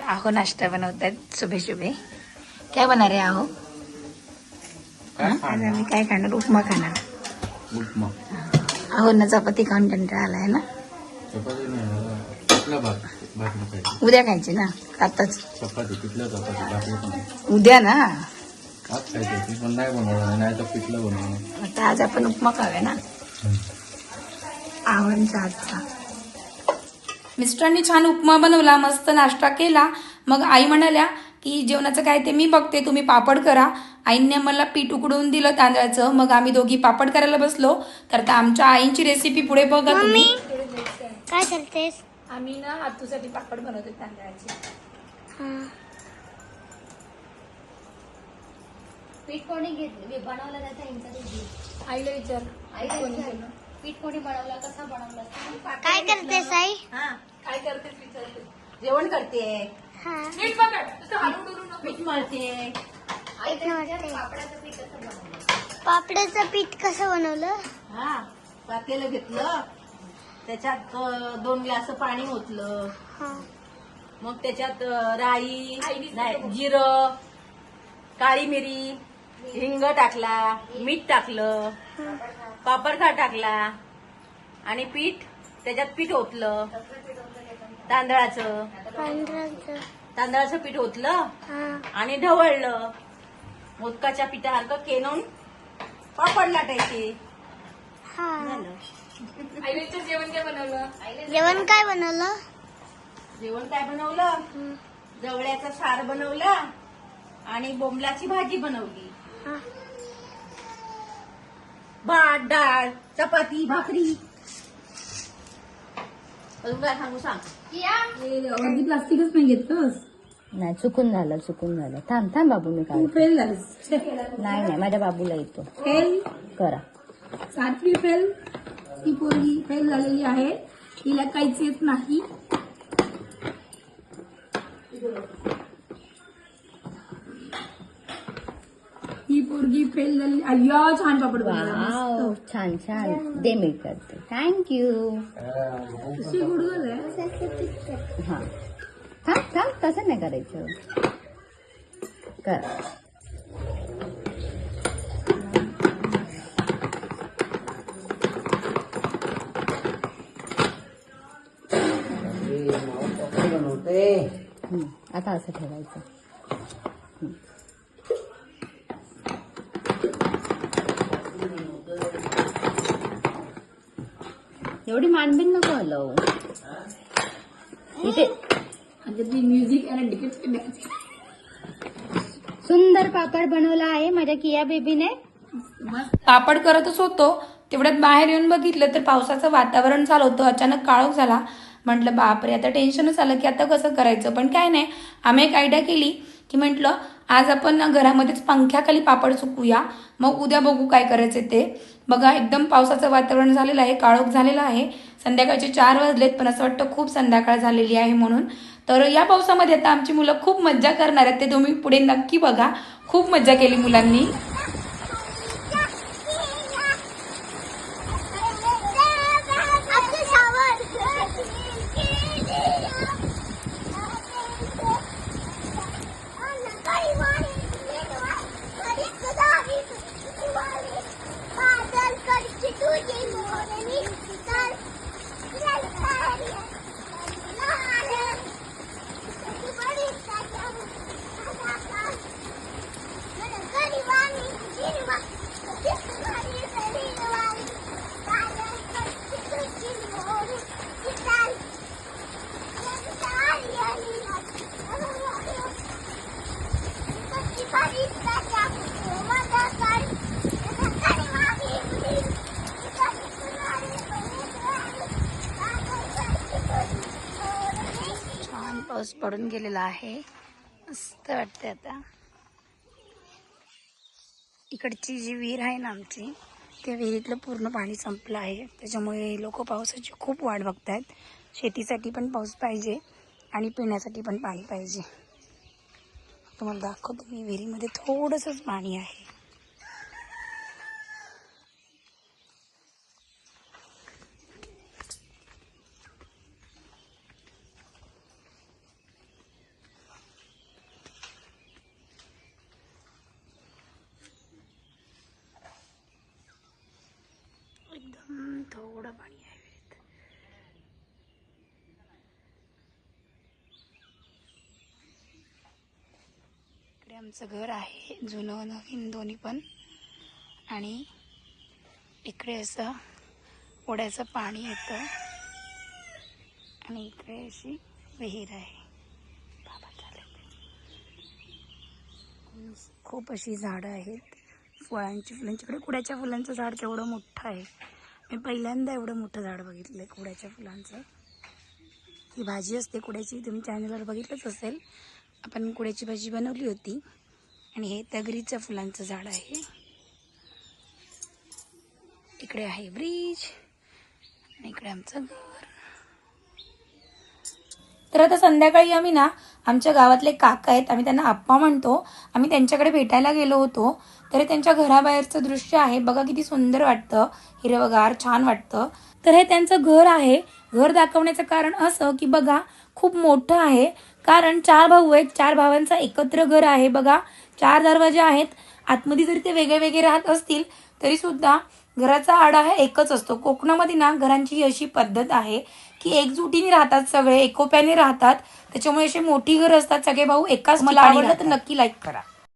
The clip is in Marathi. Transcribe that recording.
आहो नाश्ता बनवत आहेत सुबह सुबह काय बनणार आहे आहो? आज आम्ही काय खाणार? उपमा खाणार. उपमा. आहो ना चपाती खाऊन कंटाळा आलाय ना? उद्या खायची ना? आताच. उद्या ना? आता आज आपण उपमा खाऊया ना? आवडचा आजचा. मिस्टरांनी छान उपमा बनवला मस्त नाश्ता केला. मग आई म्हणाल्या की जेवणाचं काय ते मी बघते तुम्ही पापड करा. आईने मला पीठ उकडून दिलं तांदळाचं. मग आम्ही दोघी पापड करायला बसलो. तर आता आमच्या आईंची रेसिपी पुढे बघा तुम्ही. काय करतेस आम्ही ना हातूसाठी पापड बनवतो तांदळाचे. पीठ कोणी घेतलं बनवलं जातं आईला विचार. पीठ कोणी बनवलं? कसं बनवलं? काय करतेस आई? काय करते विचारते जेवण करते. हा. नीट पकड. हलवून नको. पीठ मळते. पापड्याचं पीठ कसं बनवलं? हा पातेलं घेतलं. त्याच्यात अं, दोन ग्लास पाणी ओतलं. हा. मग त्याच्यात अं, राई नाही, जिरं काळी मिरी हिंग टाकला मीठ टाकलं पापडखा टाकला आणि पीठ त्याच्यात पीठ ओतलं. तांदळाचं. तांदळाचं. पीठ ओतलं हा. आणि ढवळलं. मोदकाच्या पिठासारखं केनून पापड लाटायचे हा. झालं. जेवण काय बनवलं? जेवण काय बनवलं? जेवण काय बनवलं? जवळ्याचा सार बनवला आणि बोंबलाची भाजी बनवली. हा. भात डाळ चपाती भाकरी. अजून काय सांगू. सांग प्लास्टिकच नाही घेतलंस नाही चुकून झालं चुकून झालं. थांब थांब बाबू मी काढतो. फेल नाही नाही माझ्या बाबूला येतो. फेल करा. सातवी फेल ती पोरगी फेल झालेली आहे. तिला काहीच येत नाही. पोरगी फेल झाली. अय्या छान पापड बनवला. वाव छान छान. दे मी करते. थँक्यू कशी गुड झालंय हा. थांब थांब. तसं नाही करायचं. करा. हं, आता असं ठेवायचं. एवढी मानबीन नको हलव. इथे. म्हणजे म्युझिक आणि डिकेट सुंदर पापड बनवला आहे माझ्या किया बेबीने. पापड करतच होतो. तेवढ्यात बाहेर येऊन बघितलं तर पावसाचं वातावरण झालं होतं. अचानक काळोख झाला. म्हटलं बापरे आता टेन्शनच आलं की आता कसं करायचं? पण काय नाही. आम्ही एक आयडिया केली. की म्हटलं आज आपण घरामध्येच पंख्याखाली पापड सुकूया. मग उद्या बघू काय करायचं ते. बघा एकदम पावसाचं वातावरण झालेलं आहे काळोख झालेला आहे. संध्याकाळचे चार वाजलेत पण असं वाटतं खूप संध्याकाळ झालेली आहे म्हणून. तर या पावसामध्ये आता आमची मुलं खूप मज्जा करणार आहेत ते तुम्ही पुढे नक्की बघा. खूप मज्जा केली मुलांनी. पाऊस पडून गेलेला आहे. मस्त वाटते आता. इकडची जी विहीर आहे ना आमची त्या विहिरीतलं पूर्ण पाणी संपलं आहे. त्याच्यामुळे लोक पावसाची खूप वाट बघतायत. शेतीसाठी पण पाऊस पाहिजे आणि पिण्यासाठी पण पाणी पाहिजे. तुम्हाला दाखवतो मी विहिरीमध्ये थोडंसंच पाणी आहे पाणी आहे विहिरीत इकडे आमचं घर आहे जुनं नवीन दोन्ही पण. आणि इकडे असं ओढ्याचं पाणी येतं. आणि इकडे अशी विहीर आहे. बाबा चालेल. खूप अशी झाडं आहेत. फळांची फुलांची इकडे कुड्याच्या फुलांचं झाड तेवढं मोठं आहे. मी पहिल्यांदा एवढं मोठं झाड बघितलं आहे कुड्याच्या फुलांचं. ही भाजी असते कुड्याची तुम्ही चॅनलवर बघितलंच असेल. आपण कुड्याची भाजी बनवली होती. आणि हे तगरीचं फुलांचं झाड आहे. इकडे आहे ब्रिज. आणि इकडे आमचं घर. तर आता संध्याकाळी आम्ही ना आमच्या गावातले काका आहेत. आम्ही त्यांना आप्पा म्हणतो. आम्ही त्यांच्याकडे भेटायला गेलो होतो. तर त्यांच्या घराबाहेरचं दृश्य आहे. बघा किती सुंदर वाटतं. हिरवगार छान वाटतं. तर हे त्यांचं घर आहे. घर दाखवण्याचं कारण असं की बघा खूप मोठं आहे. कारण चार भाऊ आहेत चार भावांचं एकत्र घर आहे. बघा चार दरवाजे आहेत. आतमध्ये जरी ते वेगळे वेगळे राहत असतील तरी सुद्धा घराचा आडा हा एकच असतो. कोकणामध्ये ना घरांची ही अशी पद्धत आहे की एकजुटीने राहतात सगळे एकोप्याने राहतात. त्याच्यामुळे अशी मोठी घर असतात सगळे भाऊ एकाच मला आवडलं तर नक्की लाईक करा.